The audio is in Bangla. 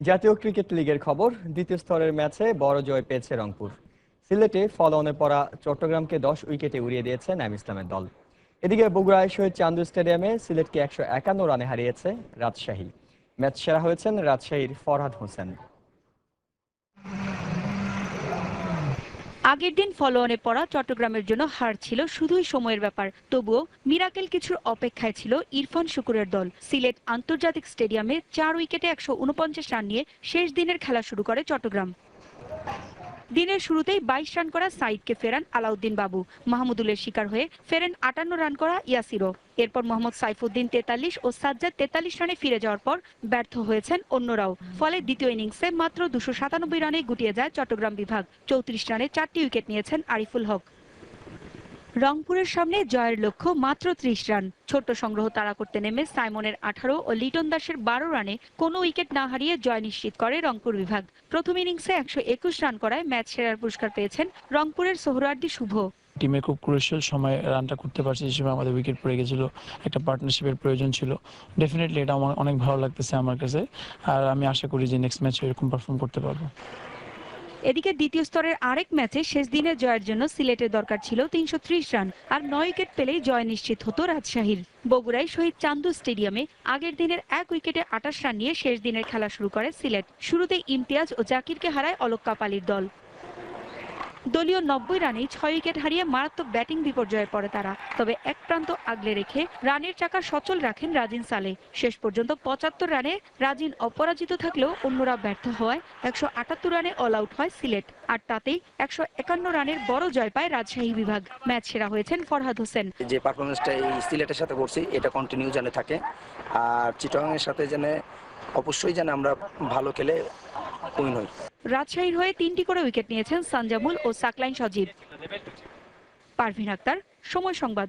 জাতীয় ক্রিকেট লিগের খবর, দ্বিতীয় স্তরের ম্যাচে বড় জয় পেয়েছে রংপুর। সিলেটে ফলনে পড়া চট্টগ্রামকে দশ উইকেটে উড়িয়ে দিয়েছে নাইম ইসলামের দল। এদিকে বগুড়ায় শহীদ চান্দু স্টেডিয়ামে সিলেটকে একশো একান্ন রানে হারিয়েছে রাজশাহী। ম্যাচ সেরা হয়েছেন রাজশাহীর ফরহাদ হোসেন। আগের দিন ফলোঅনে পড়া চট্টগ্রামের জন্য হার ছিল শুধুই সময়ের ব্যাপার। তবুও মিরাকেল কিছুর অপেক্ষায় ছিল ইরফান শুকুরের দল। সিলেট আন্তর্জাতিক স্টেডিয়ামে চার উইকেটে একশো উনপঞ্চাশ রান নিয়ে শেষ দিনের খেলা শুরু করে চট্টগ্রাম। দিনের শুরুতেই বাইশ রান করা সাইদকে ফেরান আলাউদ্দিন বাবু। মাহমুদুলের শিকার হয়ে ফেরেন আটান্ন রান করা ইয়াসিরও। এরপর মোহাম্মদ সাইফুদ্দিন তেতাল্লিশ ও সাজ্জাদ তেতাল্লিশ রানে ফিরে যাওয়ার পর ব্যর্থ হয়েছেন অন্যরাও। ফলে দ্বিতীয় ইনিংসে মাত্র দুশো সাতানব্বই রানে গুটিয়ে যায় চট্টগ্রাম বিভাগ। চৌত্রিশ রানে চারটি উইকেট নিয়েছেন আরিফুল হক। রংপুরের সামনে জয়ের লক্ষ্য মাত্র ত্রিশ রান। ছোট্ট সংগ্রহ তাড়া করতে নেমে সাইমনের আঠারো ও লিটন দাসের বারো রানে কোনো উইকেট না হারিয়ে জয় নিশ্চিত করে রংপুর বিভাগ। প্রথম ইনিংসে একশো একুশ রান করায় ম্যাচ সেরার পুরস্কার পেয়েছেন রংপুরের সোহরার্দি শুভ। টিমে খুব ক্রুশিয়াল সময় রানটা করতে পারছি সময় আমাদের উইকেট পড়ে গেছিল, একটা পার্টনারশিপের প্রয়োজন ছিল। ডেফিনেটলি এটা আমার অনেক ভালো লাগতেছে আমার কাছে। আর আমি আশা করি যে নেক্সট ম্যাচ এরকম পারফর্ম করতে পারব। এদিকে দ্বিতীয় স্তরের আরেক ম্যাচে শেষ দিনের জয়ের জন্য সিলেটের দরকার ছিল তিনশো ত্রিশ রান, আর নয় উইকেট পেলেই জয় নিশ্চিত হতো রাজশাহীর। বগুড়ায় শহীদ চান্দু স্টেডিয়ামে আগের দিনের এক উইকেটে আটাশ রান নিয়ে শেষ দিনের খেলা শুরু করে সিলেট। শুরুতে ইমতিয়াজ ও জাকিরকে হারায় অলোক কাপালির দল। দলীয় নব্বই রানেই ছয় উইকেট হারিয়ে মারাত্মক ব্যাটিং বিপর্যয়ে পড়ে তারা। তবে এক প্রান্ত আগলে রেখে রানের চাকা সচল রাখেন রাজিন সালে। শেষ পর্যন্ত পঁচাত্তর রানে রাজিন অপরাজিত থাকলেও অন্যরা ব্যর্থ হওয়ায় একশো আটাত্তর রানে অল আউট হয় সিলেট। আর তাতেই একশো একান্ন রানের বড় জয় পায় রাজশাহী বিভাগ। ম্যাচ সেরা হয়েছেন ফরহাদ হোসেন। যে পারফরমেন্সটা এই সিলেটের সাথে করছি, এটা কন্টিনিউ যেন থাকে। আর চিটংয়ের সাথে যেন অবশ্যই যেন আমরা ভালো খেলে রাজশাহীর হয়ে তিনটি করে উইকেট নিয়েছেন সানজামুল ও সাকলাইন সজীব। পারভিন আক্তার সময় সংবাদ।